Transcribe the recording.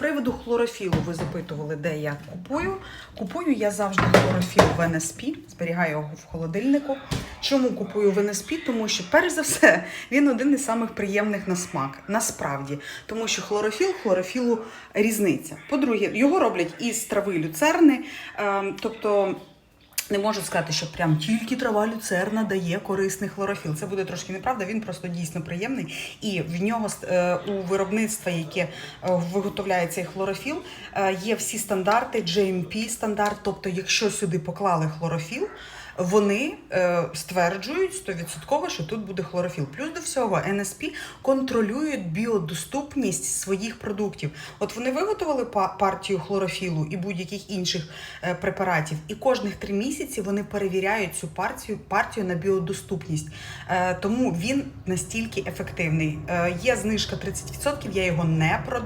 приводу хлорофілу ви запитували, де я купую. Купую я завжди хлорофіл в НСП, зберігаю його в холодильнику. Чому купую в НСП? Тому що, перш за все, він один із самих приємних на смак, насправді. Тому що хлорофіл, хлорофілу різниця. По-друге, його роблять із трави люцерни, ем, тобто. Не можу сказати, що прям тільки трава люцерна дає корисний хлорофіл. Це буде трошки неправда. Він просто дійсно приємний. І в нього е, у виробництва, яке е, виготовляє цей хлорофіл, е, є всі стандарти, GMP стандарт. Тобто, якщо сюди поклали хлорофіл, вони е, стверджують 100%, що тут буде хлорофіл. Плюс до всього НСП контролюють біодоступність своїх продуктів. От вони виготовили партію хлорофілу і будь-яких інших е, препаратів, і кожних три місяці вони перевіряють цю партію, партію на біодоступність. Е, тому він настільки ефективний. Е, є знижка 30%, я його не продаю.